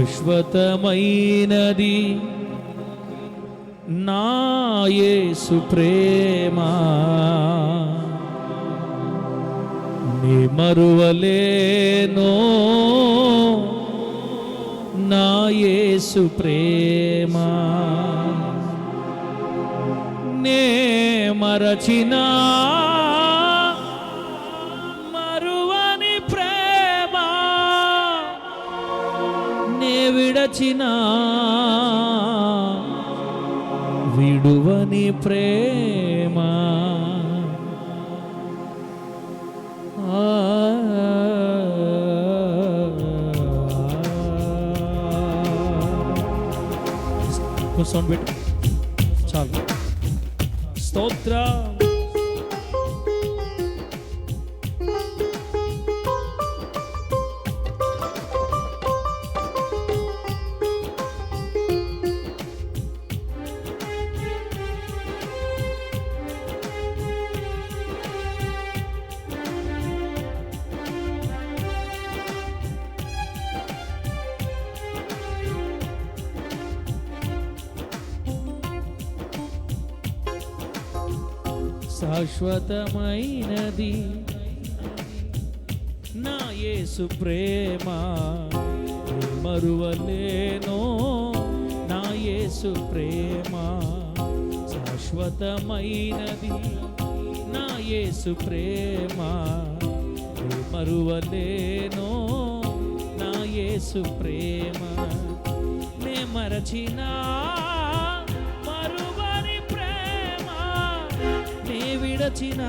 శాశ్వతమైనది. నాయేసు ప్రేమ. నీ మరువలేనో. నా ప్రేమ. నే మరచినా. విడచిన విడువని ప్రేమ. సౌండ్ పెట్టు. చాలు. స్తోత్రం. శాశ్వతమైనది. నా యేసు ప్రేమ మరువలేనో. నా యేసు ప్రేమ శాశ్వతమైనది. నా యేసు ప్రేమ మరువలేనో. నా యేసు ప్రేమ నే మరచినా. విడచిన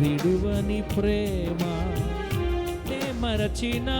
విడువని ప్రేమ నే మరచిన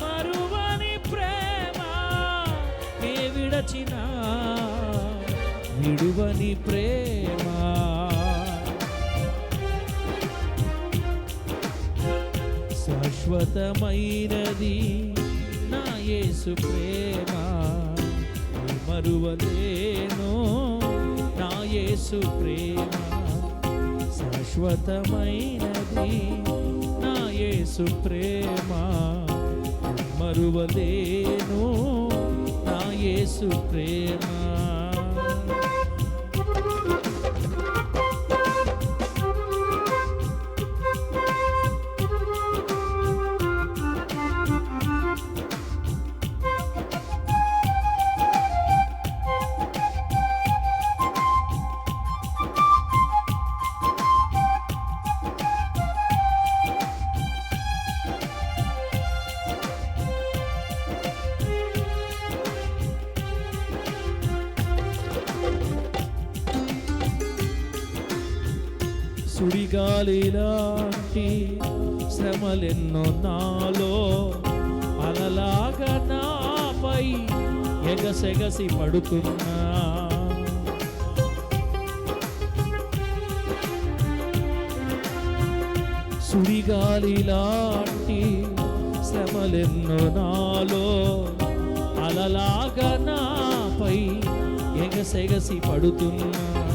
మరువని ప్రేమ నే విడచిన విడువని ప్రేమ. శాశ్వతమైనది నా యేసు ప్రేమ మరువలేను. యేసు ప్రేమ శాశ్వతమైనది. నా యేసు ప్రేమ మరువలేను. నా యేసు ప్రేమ సుడిగాలిలాంటి శ్రమలెన్నో నాలో అలలాగా నాపై ఎగసెగసి పడుతున్నా. సుడిగాలిలాంటి శ్రమలెన్నో నాలో అలలాగా నాపై ఎగసెగసి పడుతున్నా.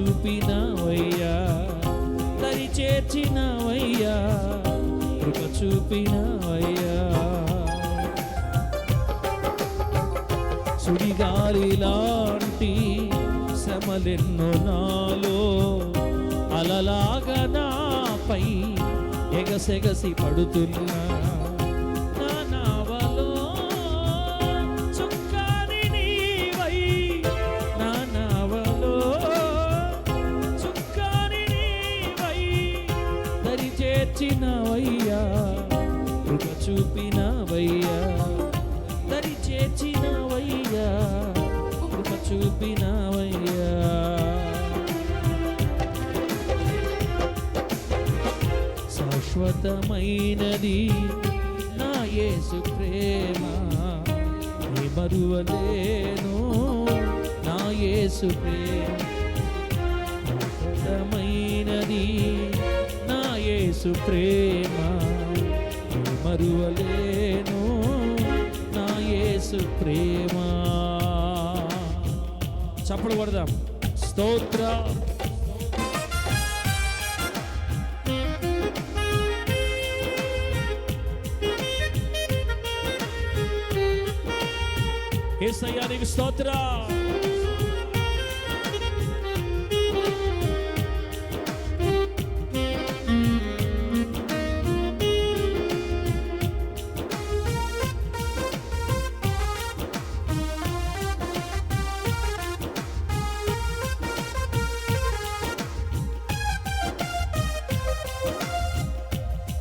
చూపినవయ్యా దరి చేర్చినవయ్యా కృప చూపినవయ్యా. సుడిగాలిలాంటి శ్రమలెన్నో నాలో అలలాగా నాపై ఎగసెగసి పడుతున్నా. చేర్చినవయ్యా. కృప చూపినవయ్యా. దరి చేర్చినవయ్యా. కృప చూపినవయ్యా. శాశ్వతమైనది నా యేసు ప్రేమ. నీ మరువలేను నా యేసు ప్రేమ. శాశ్వతమైనది యేసు ప్రేమ నీ మరువలేను యేసు ప్రేమ. చప్పుడు కొడదాం. స్తోత్ర. ఏసయ్యా నీకు స్తోత్ర.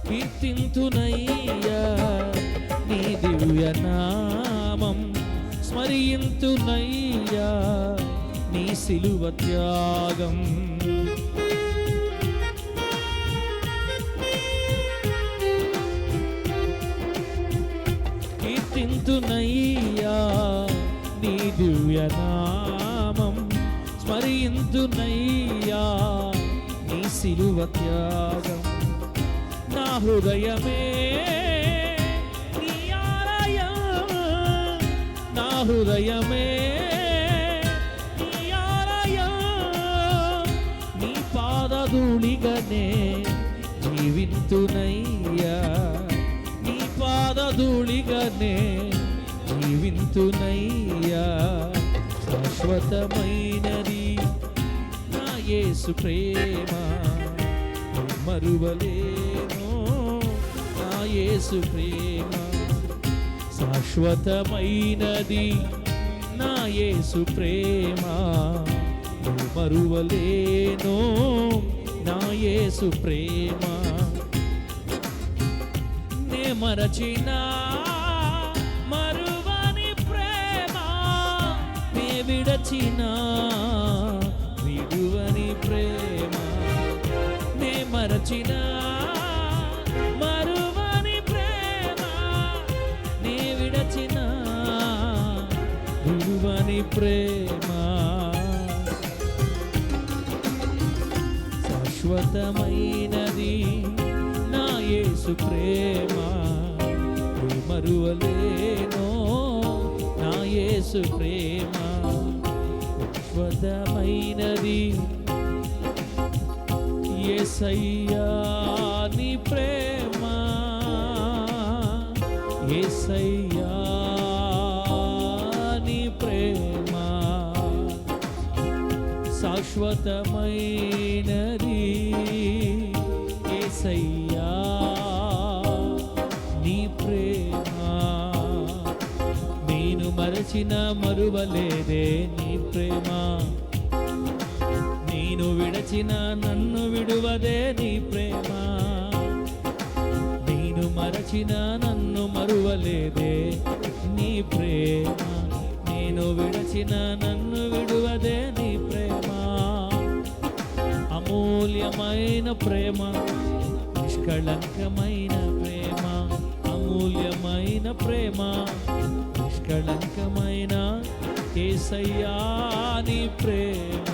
కీర్తింతునయ్యా. నీ దివ్య నామం స్మరింతునయ్యా. నీ సిలువ త్యాగం. కీర్తింతునయ్యా. నీ దివ్య నామం స్మరింతునయ్యా. నీ సిలువ త్యాగం. హృదయమే. నీ ఆలయం నా హృదయమే. నీ ఆలయం నీ పాదధూళిగనే జీవింతునయ్యా. నీ పాదధూళిగనే జీవింతునయ్యా. శాశ్వతమైనది నా యేసు ప్రేమ మరువలే. యేసు ప్రేమ. శాశ్వతమైనది నా యేసు ప్రేమ. మరువలేను నా యేసు ప్రేమ. నే మరచిన మరువని ప్రేమ. నే విడచిన విడువని ప్రేమ. నే మరచినా ప్రేమ. శాశ్వతమైనది నా యేసు ప్రేమ. మరువలేనో నా యేసు ప్రేమ. శాశ్వతమైనది ఏసయ్యా నీ ప్రేమ. ఏసయ్యా శాశ్వతమైనది. ఏసయ్యా నీ ప్రేమ నేను మరచిన మరువలేదే నీ ప్రేమ. నేను విడచిన నన్ను విడువదే నీ ప్రేమ. నేను మరచిన నన్ను మరువలేదే నీ ప్రేమ. నేను విడచిన నన్ను విడువదే నీ ప్రేమ అమూల్యమైన ప్రేమ నిష్కళంకమైన ప్రేమ అమూల్యమైన ప్రేమ నిష్కళంకమైన కేసయ్యా నీ ప్రేమ.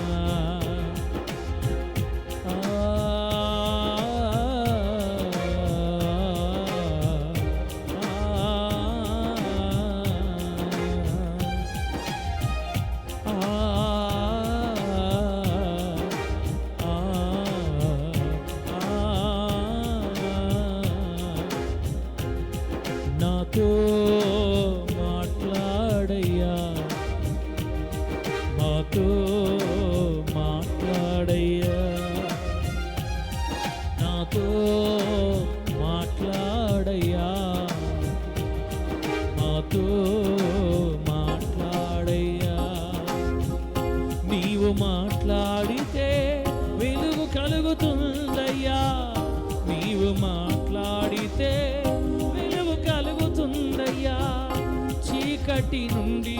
చీకటి నుండి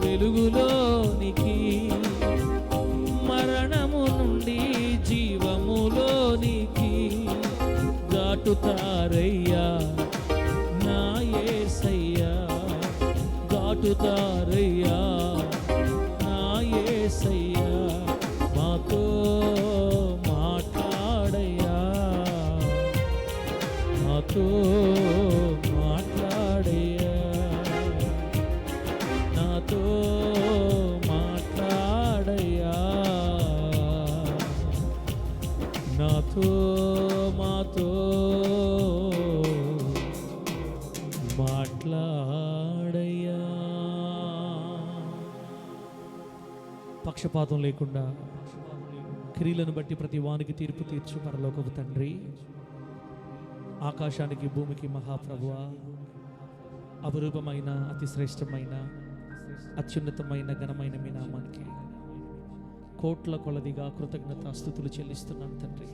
వెలుగులోనికి మరణము నుండి జీవములోనికి దాటుతారయ్యా నా యేసయ్యా దాటుతారయ్యా. పక్షపాతం లేకుండా క్రియలను బట్టి ప్రతి వానికి తీర్పు తీర్చు పరలోకపు తండ్రి. ఆకాశానికి భూమికి మహాప్రభువ అపురూపమైన అతి శ్రేష్టమైన అత్యున్నతమైన ఘనమైన మీ నామానికి కోట్ల కొలదిగా కృతజ్ఞత స్థుతులు చెల్లిస్తున్నాను తండ్రి.